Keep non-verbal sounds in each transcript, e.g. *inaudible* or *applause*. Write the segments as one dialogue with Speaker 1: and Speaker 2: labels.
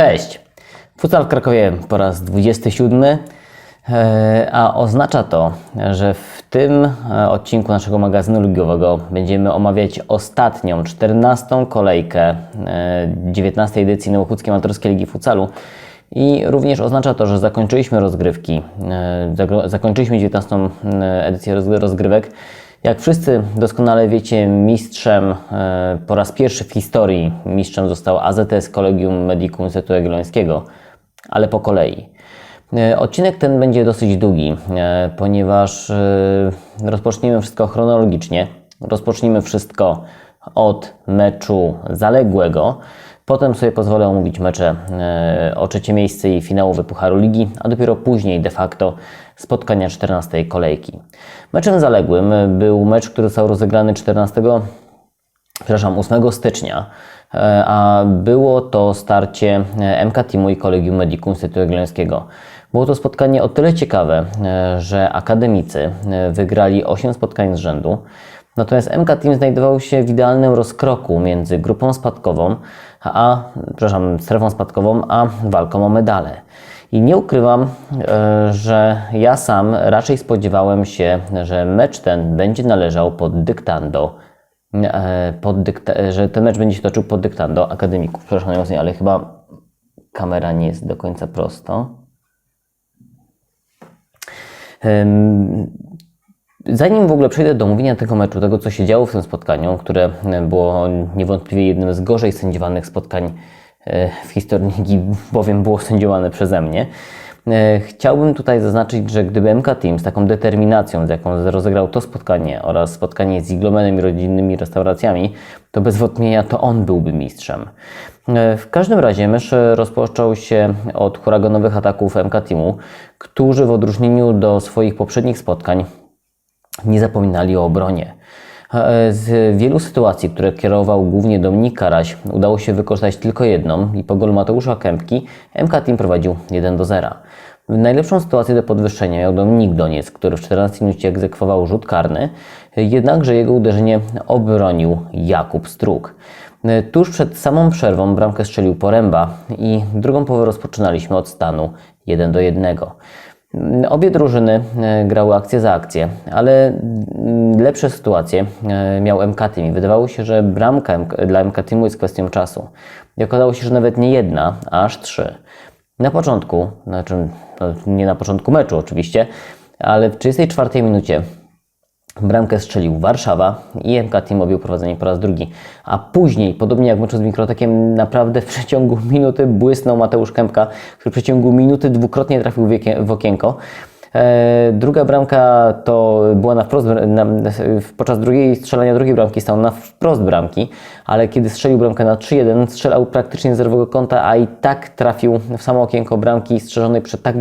Speaker 1: Cześć! Futsal w Krakowie po raz 27, e, a oznacza to, że w tym e, odcinku naszego magazynu ligowego będziemy omawiać ostatnią, 14. kolejkę e, 19 edycji Nowochódzkiej Amatorskiej Ligi Futsalu. I również oznacza to, że zakończyliśmy rozgrywki, e, zakończyliśmy 19 edycję rozg- rozgrywek. Jak wszyscy doskonale wiecie, mistrzem e, po raz pierwszy w historii mistrzem został AZS Collegium Medicum Uniwersytetu Jagiellońskiego, ale po kolei. E, Odcinek ten będzie dosyć długi, e, ponieważ rozpoczniemy wszystko chronologicznie. Rozpocznijmy wszystko od meczu zaległego. Potem sobie pozwolę omówić mecze o trzecie miejsce i finałowe Pucharu Ligi, a dopiero później de facto spotkania 14 kolejki. Meczem zaległym był mecz, który został rozegrany 14 przepraszam, 8 stycznia, e, a było to starcie e, MK Teamu i Kolegium Medicum Instytutu Jagiellońskiego. Było to spotkanie o tyle ciekawe, e, że akademicy wygrali 8 spotkań z rzędu, natomiast MK Team znajdował się w idealnym rozkroku między grupą spadkową, a, przepraszam, strefą spadkową, a walką o medale. I nie ukrywam, e, że ja sam raczej spodziewałem się, że mecz ten będzie należał pod dyktando e, pod dykta- że ten mecz będzie się toczył pod dyktando akademików. Przepraszam najmocniej, ale chyba kamera nie jest do końca prosto. Zanim w ogóle przejdę do omówienia tego meczu, tego co się działo w tym spotkaniu, które było niewątpliwie jednym z gorzej sędziowanych spotkań w historii ligi, bowiem było sędziowane przeze mnie, e, chciałbym tutaj zaznaczyć, że gdyby MK Team z taką determinacją, z jaką rozegrał to spotkanie oraz spotkanie z Iglomenem i rodzinnymi restauracjami, to bez wątpienia to on byłby mistrzem. E, W każdym razie mecz rozpoczął się od huraganowych ataków MK Teamu, którzy w odróżnieniu do swoich poprzednich spotkań nie zapominali o obronie. E, Z wielu sytuacji, które kierował głównie Dominik Karaś, udało się wykorzystać tylko jedną i po golu Mateusza Kępki MK Team prowadził 1 do 0. Najlepszą sytuację do podwyższenia miał Dominik Doniec, który w 14 minucie egzekwował rzut karny, jednakże jego uderzenie obronił Jakub Struk. E, Tuż przed samą przerwą bramkę strzelił Poręba i drugą połowę rozpoczynaliśmy od stanu 1 do 1. Obie drużyny e, grały akcję za akcję, ale mm, lepsze sytuacje e, miał MK Team i wydawało się, że bramka MK dla MK Teamu jest kwestią czasu. I okazało się, że nawet nie jedna, aż trzy. Na początku, znaczy no, nie na początku meczu oczywiście, ale w 34 minucie Bramkę strzelił Warszawa i MK Team objął prowadzenie po raz drugi. A później, podobnie jak w z Mikrotekiem, naprawdę w przeciągu minuty błysnął Mateusz Kępka, który w przeciągu minuty dwukrotnie trafił w okienko. E, druga bramka to była na wprost, na, podczas drugiej strzelania drugiej bramki stał na wprost bramki, ale kiedy strzelił bramkę na 3-1, strzelał praktycznie z zerowego kąta, a i tak trafił w samo okienko bramki strzeżonej przed tak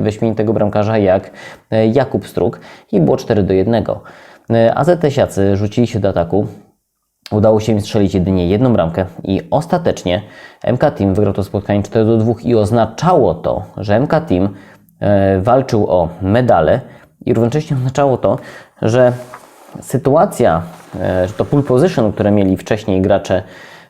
Speaker 1: wyśmienitego bramkarza jak e, Jakub Struk i było 4 do 1. E, AZT-siacy rzucili się do ataku, Udało się im strzelić jedynie jedną bramkę i ostatecznie MK Team wygrał to spotkanie 4 do 2 i oznaczało to, że MK Team walczył o medale i równocześnie oznaczało to, że sytuacja, e, że to pole position, które mieli wcześniej gracze,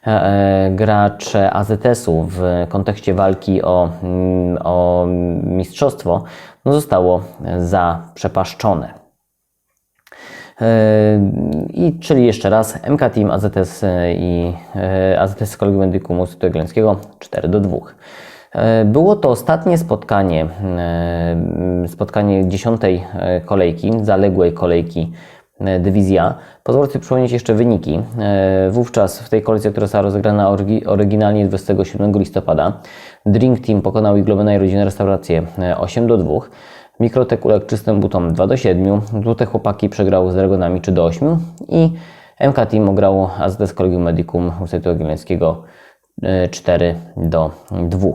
Speaker 1: e, gracze AZS-u w kontekście walki o, mm, o mistrzostwo, no zostało zaprzepaszczone. I czyli jeszcze raz MK Team AZS i e, AZS Kolegium Medicum Uniwersytetu Jagiellońskiego 4 do 2. E, Było to ostatnie spotkanie, e, spotkanie dziesiątej e, kolejki, zaległej kolejki dywizja. Pozwolę sobie przypomnieć jeszcze wyniki. Wówczas w tej kolejce, która została rozegrana orygi- oryginalnie 27 listopada, Drink Team pokonał Iglomena i rodzinę restaurację e, 8 do 2. Mikrotek uległ czystym butom 2 do 7. Złote chłopaki przegrały z Dragonami 3 do 8 i MK Team ograło AZS Collegium Medicum Uniwersytetu Jagiellońskiego 4 do 2.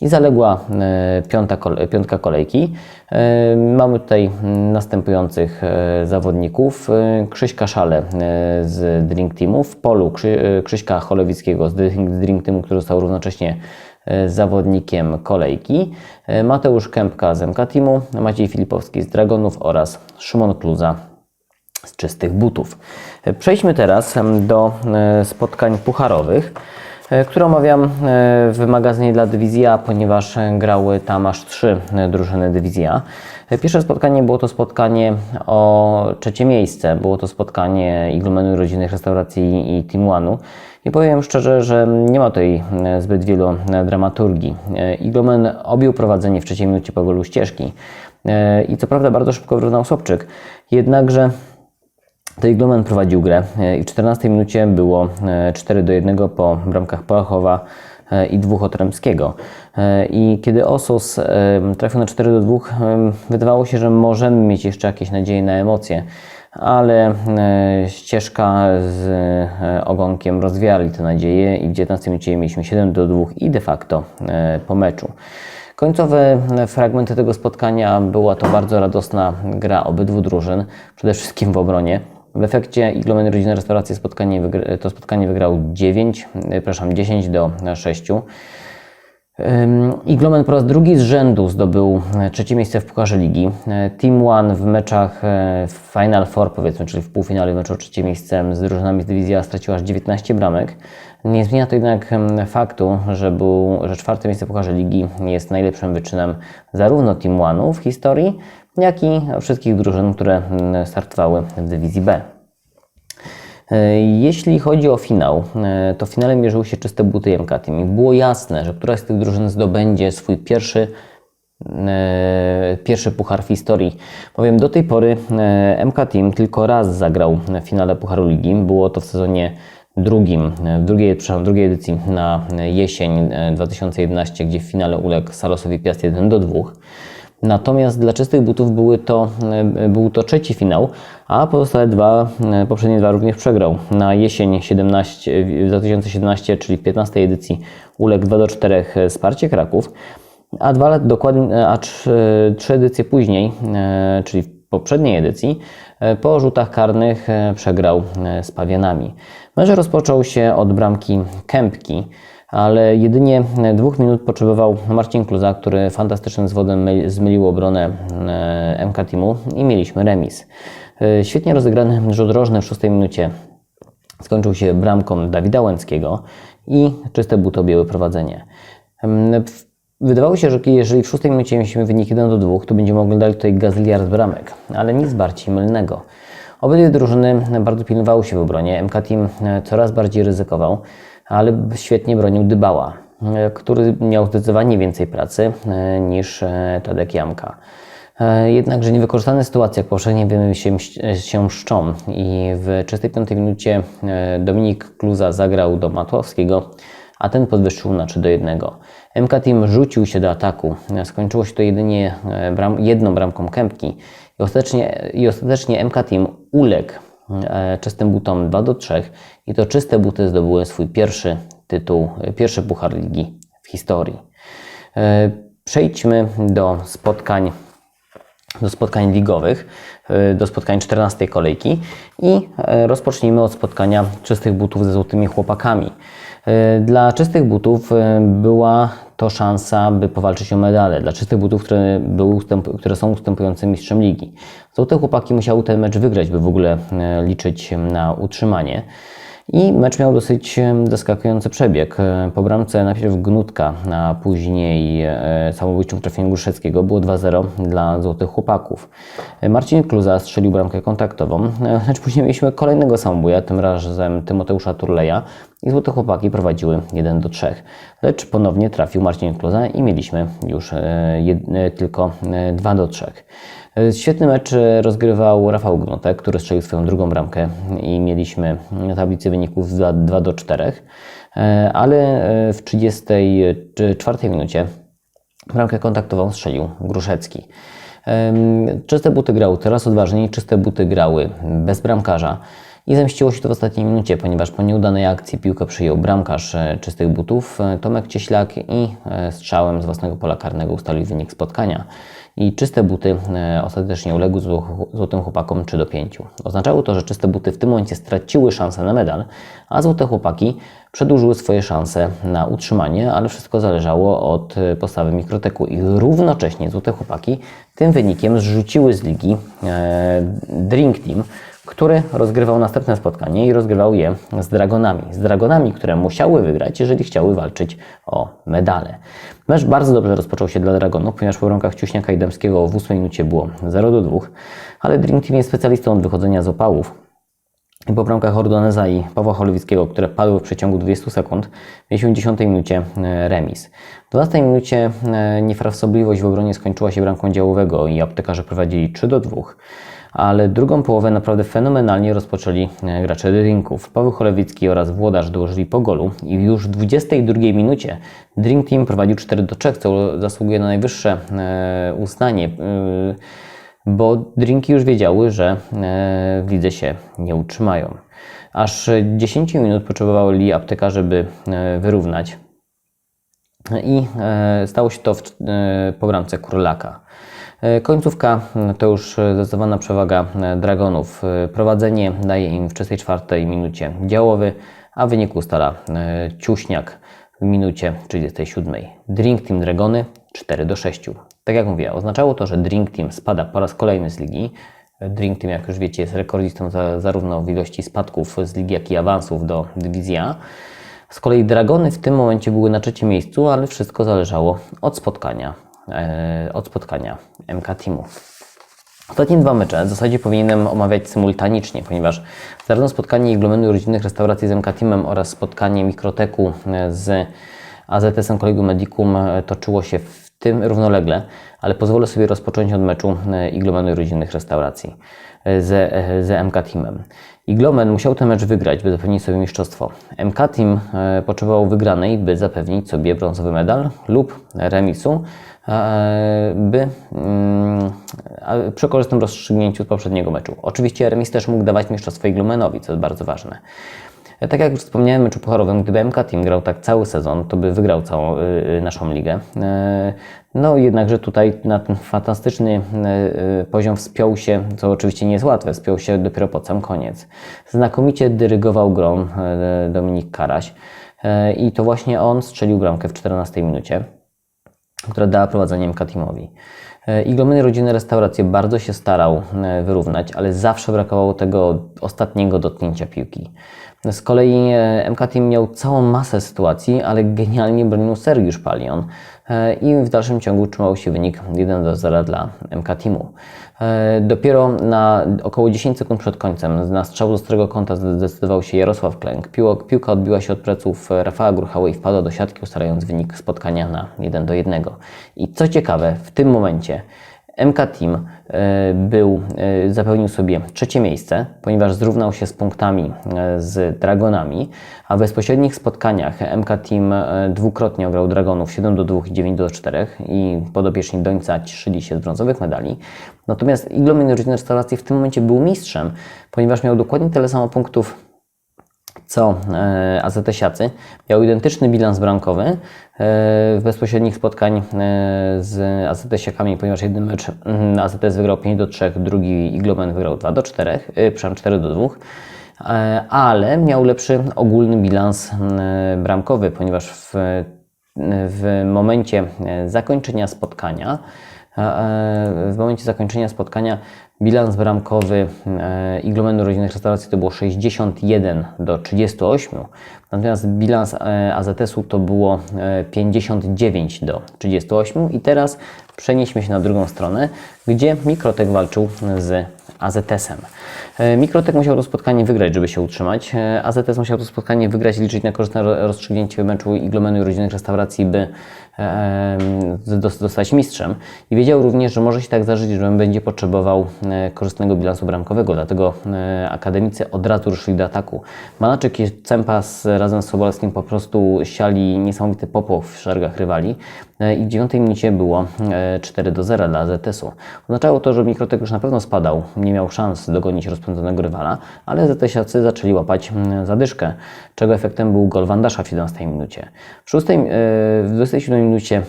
Speaker 1: I zaległa e, piąta, piątka kolejki. E, Mamy tutaj następujących e, zawodników. E, Krzyśka Szale e, z Drink Teamu, w polu Krzy, e, Krzyśka Cholewickiego z Drink, Teamu, który został równocześnie e, zawodnikiem kolejki, e, Mateusz Kępka z MK Teamu, Maciej Filipowski z Dragonów oraz Szymon Kluza z czystych butów. E, Przejdźmy teraz do e, spotkań pucharowych. E, które omawiam e, w magazynie dla dywizji A, ponieważ grały tam aż trzy e, drużyny dywizji A. E, Pierwsze spotkanie było to spotkanie o trzecie miejsce. Było to spotkanie Iglomenu Rodzinnych Restauracji i One'u. I powiem szczerze, że nie ma tutaj zbyt wielu dramaturgii. Iglomen objął prowadzenie w trzeciej minucie po golu ścieżki. I co prawda bardzo szybko wyrównał Sobczyk. Jednakże to Iglomen prowadził grę e, i w 14 minucie było e, 4 do 1 po bramkach Polachowa e, i dwóch Otremskiego. E, I kiedy Osos e, trafił na 4 do 2, e, wydawało się, że możemy mieć jeszcze jakieś nadzieje na emocje, ale e, ścieżka z e, ogonkiem rozwiali te nadzieje i w 19 minucie mieliśmy 7 do 2 i de facto e, po meczu. Końcowe fragmenty tego spotkania była to bardzo radosna gra obydwu drużyn, przede wszystkim w obronie. W efekcie Iglomen Rodzinna Restauracja spotkanie to spotkanie wygrał 9, e, przepraszam, 10 do 6. Ym, Iglomen po raz drugi z rzędu zdobył e, trzecie miejsce w Pucharze Ligi. E, Team One w meczach w Final Four, powiedzmy, czyli w półfinale meczu o trzecie miejsce z drużynami z dywizji A straciła aż 19 bramek. Nie zmienia to jednak faktu, że, był, że czwarte miejsce w Pucharze Ligi jest najlepszym wyczynem zarówno Team One'u w historii, jak i wszystkich drużyn, które mm, startowały w dywizji B. E, Jeśli chodzi o finał, e, to w finale mierzyły się czyste buty MK Team i było jasne, że któraś z tych drużyn zdobędzie swój pierwszy, e, pierwszy puchar w historii. Bowiem do tej pory MK Team tylko raz zagrał w finale Pucharu Ligi. Było to w sezonie drugim, w drugiej, przepraszam, drugiej edycji na jesień e, 2011, gdzie w finale uległ Salosowi Piast 1 do 2. Natomiast dla czystych butów były to, e, był to trzeci finał, a pozostałe dwa, e, poprzednie dwa również przegrał. Na jesień 17, w 2017, czyli w 15 edycji uległ 2 do 4 Sparcie Kraków, a dwa lat dokładnie, a trzy, trzy edycje później, e, czyli w poprzedniej edycji, e, po rzutach karnych e, przegrał e, z Pawianami. Mecz rozpoczął się od bramki Kępki, ale jedynie dwóch minut potrzebował Marcin Kluza, który fantastycznym zwodem myl- zmylił obronę e, MK Teamu i mieliśmy remis. E, Świetnie rozegrany rzut rożny w szóstej minucie skończył się bramką Dawida Łęckiego i czyste buty objęły prowadzenie. Wydawało się, że jeżeli w szóstej minucie mieliśmy wynik 1 do 2, to będziemy oglądali tutaj gaziliard bramek, ale nic bardziej mylnego. Obydwie drużyny bardzo pilnowały się w obronie. MK Team e, coraz bardziej ryzykował, ale świetnie bronił Dybała, e, który miał zdecydowanie więcej pracy e, niż e, Tadek Jamka. Jednakże niewykorzystane sytuacje wiemy się, się mszczą i w 35 minucie Dominik Kluza zagrał do Matłowskiego, a ten podwyższył na 3 do 1. MK Team rzucił się do ataku. Skończyło się to jedynie bram, jedną bramką Kępki i ostatecznie, i ostatecznie MK Team uległ czystym butom 2 do 3 i to czyste buty zdobyły swój pierwszy tytuł, e, pierwszy puchar ligi w historii. E, Przejdźmy do spotkań do spotkań ligowych, y, do spotkań 14 kolejki i e, rozpocznijmy od spotkania czystych butów ze złotymi chłopakami. Dla czystych butów była to szansa, by powalczyć o medale. Dla czystych butów, które, były które są ustępującym mistrzem ligi. Złote chłopaki musiały ten mecz wygrać, by w ogóle e, liczyć na utrzymanie. I mecz miał dosyć em, zaskakujący przebieg. E, Po bramce najpierw Gnutka, a później e, samobójczym trafieniem Gruszeckiego było 2-0 dla Złotych Chłopaków. E, Marcin Kluza strzelił bramkę kontaktową, e, lecz później mieliśmy kolejnego samobuja, tym razem Tymoteusza Turleja i Złote Chłopaki prowadziły 1-3. Lecz ponownie trafił Marcin Kluza i mieliśmy już e, e, tylko 2-3. E, Świetny mecz rozgrywał Rafał Gnutek, który strzelił swoją drugą bramkę i mieliśmy na tablicy wyników 2, 2 do 4, E, ale w 34 minucie bramkę kontaktową strzelił Gruszecki. Czyste buty grały coraz odważniej, czyste buty grały bez bramkarza i zemściło się to w ostatniej minucie, ponieważ po nieudanej akcji piłkę przyjął bramkarz e, czystych butów e, Tomek Cieślak i e, strzałem z własnego pola karnego ustalił wynik spotkania. I czyste buty ostatecznie uległy zło- złotym chłopakom 3 do 5. Oznaczało to, że czyste buty w tym momencie straciły szansę na medal, a złote chłopaki przedłużyły swoje szanse na utrzymanie, ale wszystko zależało od postawy Mikroteku i równocześnie złote chłopaki tym wynikiem zrzuciły z ligi e, Drink Team, który rozgrywał następne spotkanie i rozgrywał je z Dragonami. Z Dragonami, które musiały wygrać, jeżeli chciały walczyć o medale. Mecz bardzo dobrze rozpoczął się dla Dragonów, ponieważ po bramkach Ciuśniaka i Dębskiego w 8 minucie było 0 do 2, ale Dream Team jest specjalistą od wychodzenia z opałów. I po bramkach Ordoneza i Pawła Holowickiego, które padły w przeciągu 20 sekund, mieliśmy w 10 minucie e, remis. W 12 minucie e, niefrasobliwość w obronie skończyła się bramką działowego i aptekarze prowadzili 3 do 2 ale drugą połowę naprawdę fenomenalnie rozpoczęli e, gracze Drinków. Paweł Cholewicki oraz Włodarz dołożyli po golu i już w 22 minucie Drink Team prowadził 4 do 3, co zasługuje na najwyższe e, uznanie, e, bo Drinki już wiedziały, że w lidze się nie utrzymają. Aż 10 minut potrzebowali aptekarze, żeby wyrównać i stało się to w, po bramce Kurlaka. E, końcówka to już zdecydowana przewaga e, Dragonów. E, prowadzenie daje im w 34 minucie działowy, a wynik ustala Ciuśniak w minucie 37. Drink Team Dragony 4 do 6. Tak jak mówię, oznaczało to, że Drink Team spada po raz kolejny z ligi. Drink Team, jak już wiecie, jest rekordistą za, zarówno w ilości spadków z ligi, jak i awansów do dywizji A. Z kolei Dragony w tym momencie były na trzecim miejscu, ale wszystko zależało od spotkania E, od spotkania MK Teamu. Ostatnie dwa mecze w zasadzie powinienem omawiać symultanicznie, ponieważ zarówno spotkanie Iglomenu Rodzinnych Restauracji z MK Teamem oraz spotkanie Mikroteku e, z AZS-em Kolegium Medicum e, toczyło się w tym równolegle, ale pozwolę sobie rozpocząć od meczu Iglomenu Rodzinnych Restauracji z, z MK Teamem. Iglomen musiał ten mecz wygrać, by zapewnić sobie mistrzostwo. MK Team potrzebował wygranej, by zapewnić sobie brązowy medal lub remisu, by mm, przy korzystnym rozstrzygnięciu z poprzedniego meczu. Oczywiście remis też mógł dawać mistrzostwo Iglumenowi, co jest bardzo ważne. Tak jak już wspomniałem, meczu pucharowym, gdyby MK Team grał tak cały sezon, to by wygrał całą y, y, naszą ligę. Y, no jednakże tutaj na ten fantastyczny poziom wspiął się, co oczywiście nie jest łatwe, wspiął się dopiero pod sam koniec. Znakomicie dyrygował grą Dominik Karaś i to właśnie on strzelił bramkę w 14 minucie która dała prowadzenie MK-Teamowi. E, Iglomeny Rodziny Restauracje bardzo się starał e, wyrównać, ale zawsze brakowało tego ostatniego dotknięcia piłki. Z kolei e, MK Team miał całą masę sytuacji, ale genialnie bronił Sergiusz Palion i w dalszym ciągu trzymał się wynik 1 do 0 dla MK Teamu. E, dopiero na około 10 sekund przed końcem na strzał z ostrego kąta zdecydował się Jarosław Klęk. Piłka odbiła się od pleców Rafała Gruchały i wpadła do siatki, ustalając wynik spotkania na 1 do 1. I co ciekawe, w tym momencie MK Team e, był, e, zapełnił sobie trzecie miejsce, ponieważ zrównał się z punktami e, z Dragonami, a w bezpośrednich spotkaniach MK Team dwukrotnie ograł Dragonów 7 do 2 i 9 do 4 i podopieczni Dońca cieszyli się z brązowych medali. Natomiast Iglomin Rodziny Restauracji w tym momencie był mistrzem, ponieważ miał dokładnie tyle samo punktów co e, AZT-siacy. Miał identyczny bilans bramkowy e, w bezpośrednich spotkań e, z AZT-siakami, ponieważ jeden mecz mm, AZS wygrał 5 do 3, drugi Iglomen wygrał 2 do 4, przepraszam 4 do 2 ale miał lepszy ogólny bilans bramkowy, ponieważ w, w momencie zakończenia spotkania w momencie zakończenia spotkania bilans bramkowy e, Iglomenu Rodzinnych Restauracji to było 61 do 38, natomiast bilans e, AZS-u to było 59 e, do 38 i teraz przenieśmy się na drugą stronę, gdzie Mikrotek walczył z AZS-em. Mikrotek musiał to spotkanie wygrać, żeby się utrzymać. AZS musiał to spotkanie wygrać i liczyć na korzystne rozstrzygnięcie meczu Iglomenu Rodzinnych Restauracji, by zostać mistrzem. I wiedział również, że może się tak zdarzyć, że będzie potrzebował e, korzystnego bilansu bramkowego, dlatego e, akademicy od razu ruszyli do ataku. Manaczek i Cempas razem z Sobolskim po prostu siali niesamowity popoł w szeregach rywali e, i w dziewiątej minucie było 4 do 0 dla ZS-u. Oznaczało to, że Mikrotek już na pewno spadał, nie miał szans dogonić rozpędzonego rywala, ale ZS-iacy zaczęli łapać zadyszkę, czego efektem był gol Wandasza w 17 minucie. W, 6, w 27 minucie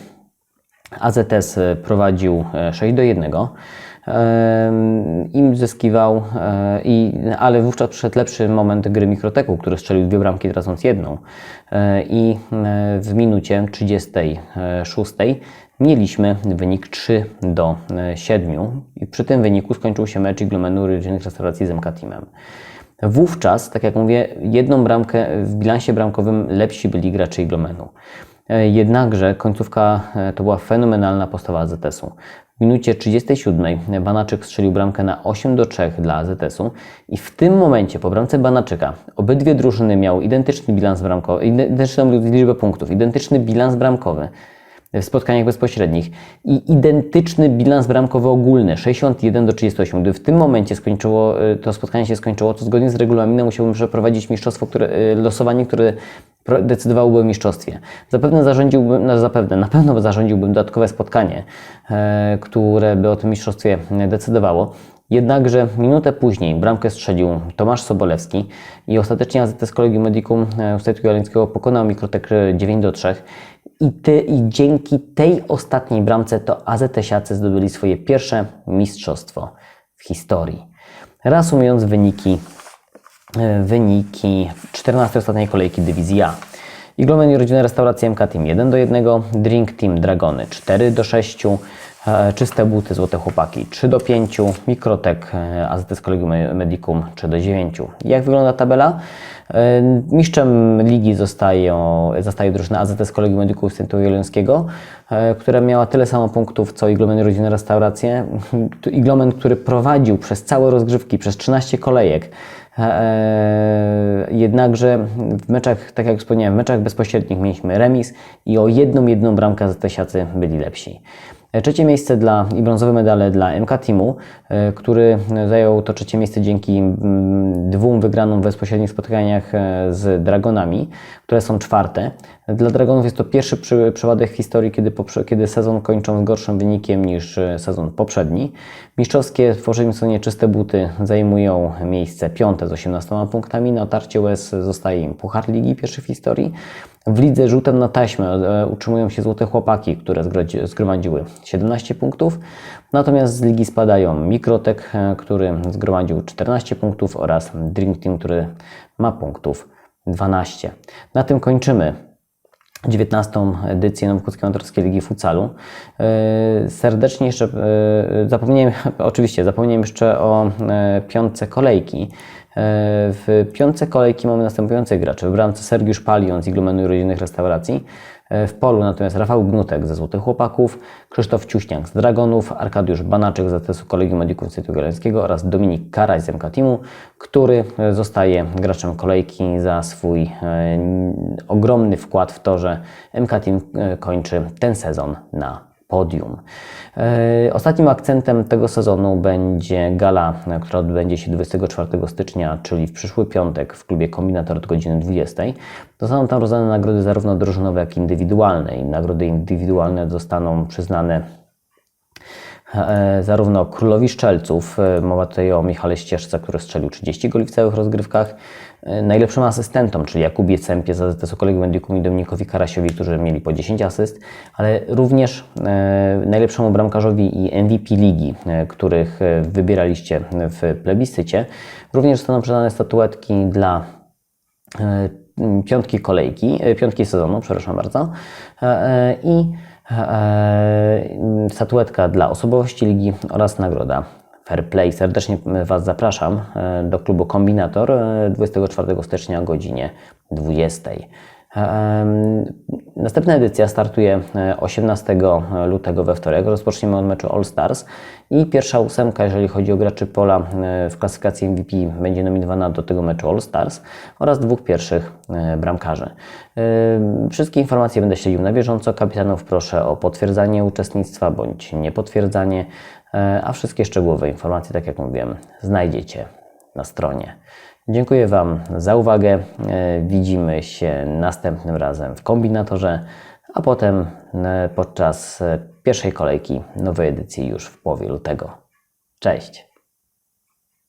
Speaker 1: AZS prowadził 6 e, do 1. Im zyskiwał, e, i, ale wówczas przyszedł lepszy moment gry Mikroteku, który strzelił dwie bramki, tracąc jedną. E, I w minucie 36 mieliśmy wynik 3 do e, 7 i przy tym wyniku skończył się mecz Iglomenu Rodzinnych Restauracji z MK Teamem. Wówczas, tak jak mówię, jedną bramkę w bilansie bramkowym lepsi byli gracze Iglomenu. E, Jednakże końcówka e, to była fenomenalna postawa AZS-u. W minucie 37 Banaczyk strzelił bramkę na 8 do 3 dla AZS-u i w tym momencie po bramce Banaczyka obydwie drużyny miały identyczny bilans bramkowy, identyczną liczbę punktów, identyczny bilans bramkowy w spotkaniach bezpośrednich i identyczny bilans bramkowy ogólny 61 do 38. Gdy w tym momencie skończyło, y, to spotkanie się skończyło, to zgodnie z regulaminem musiałbym przeprowadzić mistrzostwo, które, y, losowanie, które decydowałoby o mistrzostwie. Zapewne zarządziłbym, no zapewne, na pewno zarządziłbym dodatkowe spotkanie, e, które by o tym mistrzostwie decydowało. Jednakże minutę później bramkę strzelił Tomasz Sobolewski i ostatecznie AZS Kolegium Medicum e, Uniwersytetu Jagiellońskiego pokonał Mikrotek 9 do 3. I, ty, I dzięki tej ostatniej bramce to AZS-iacy zdobyli swoje pierwsze mistrzostwo w historii. Reasumując wyniki, e, wyniki 14 ostatniej kolejki dywizji A. Iglomen i rodzina restauracja MK Team 1 do 1, Drink Team Dragony 4 do 6, e, Czyste Buty Złote Chłopaki 3 do 5, Mikrotek e, AZS Kolegium Medicum 3 do 9. Jak wygląda tabela? E, Mistrzem ligi zostają, zostaje drużyna AZS Kolegium Medicum Jagiellońskiego, e, która miała tyle samo punktów co Iglomen i rodzina restauracje. Iglomen, który prowadził przez całe rozgrzewki, przez 13 kolejek, E, Jednakże w meczach, tak jak wspomniałem, w meczach bezpośrednich mieliśmy remis i o jedną, jedną bramkę za te siacy byli lepsi. E, Trzecie miejsce dla i brązowe medale dla MK Teamu, e, który zajął to trzecie miejsce dzięki mm, dwóm wygranym w bezpośrednich spotkaniach e, z Dragonami, które są czwarte. Dla Dragonów jest to pierwszy przy, przypadek w historii, kiedy, kiedy sezon kończą z gorszym wynikiem niż sezon poprzedni. Mistrzowskie w poprzednim czyste buty zajmują miejsce piąte z 18 punktami. Na otarcie łez zostaje im Puchar Ligi pierwszy w historii. W lidze rzutem na taśmę e, utrzymują się Złote Chłopaki, które zgromadziły 17 punktów. Natomiast z ligi spadają Mikrotek, e, który zgromadził 14 punktów oraz Dream Team, który ma punktów 12. Na tym kończymy 19. edycję Nowochódzkiej Amatorskiej Ligi Futsalu. Yy, Serdecznie jeszcze zapomniałem, *laughs* oczywiście zapomniałem jeszcze o piątce kolejki. Yy, W piątce kolejki mamy następujących graczy. W bramce Sergiusz Palion z Iglomenu Rodzinnych Restauracji. Yy, W polu natomiast Rafał Gnutek ze Złotych Chłopaków, Krzysztof Ciuśniak z Dragonów, Arkadiusz Banaczek z ATS-u Kolegium Medików Instytutu Galeńskiego oraz Dominik Karaś z MK Teamu, który e, zostaje graczem kolejki za swój e, ogromny wkład w to, że MK Team e, kończy ten sezon na podium. E, Ostatnim akcentem tego sezonu będzie gala, która odbędzie się 24 stycznia, czyli w przyszły piątek w klubie Kombinator od godziny 20. Zostaną tam rozdane nagrody zarówno drużynowe, jak i indywidualne. I nagrody indywidualne zostaną przyznane e, zarówno królowi szczelców, e, mowa tutaj o Michale Ścieżce, który strzelił 30 goli w całych rozgrywkach, najlepszym asystentom, czyli Jakubie Cempie z AZS-u Kolegium i Dominikowi Karasiowi, którzy mieli po 10 asyst, ale również e, najlepszemu bramkarzowi i MVP ligi, e, których e, wybieraliście w plebiscycie. Również zostaną przyznane statuetki dla e, piątki kolejki, e, piątki sezonu, przepraszam bardzo, e, e, i e, statuetka dla osobowości ligi oraz nagroda Fair Play. Serdecznie Was zapraszam e, do klubu Kombinator e, 24 stycznia o godzinie 20. Em, Następna edycja startuje e, 18 lutego we wtorek. Rozpoczniemy od meczu All Stars i pierwsza ósemka, jeżeli chodzi o graczy pola e, w klasyfikacji MVP, będzie nominowana do tego meczu All Stars oraz dwóch pierwszych e, bramkarzy. E, Wszystkie informacje będę śledził na bieżąco. Kapitanów proszę o potwierdzanie uczestnictwa bądź niepotwierdzanie, e, a wszystkie szczegółowe informacje, tak jak mówiłem, znajdziecie na stronie. Dziękuję Wam za uwagę. E, Widzimy się następnym razem w kombinatorze, a potem e, podczas e, pierwszej kolejki nowej edycji już w połowie lutego. Cześć!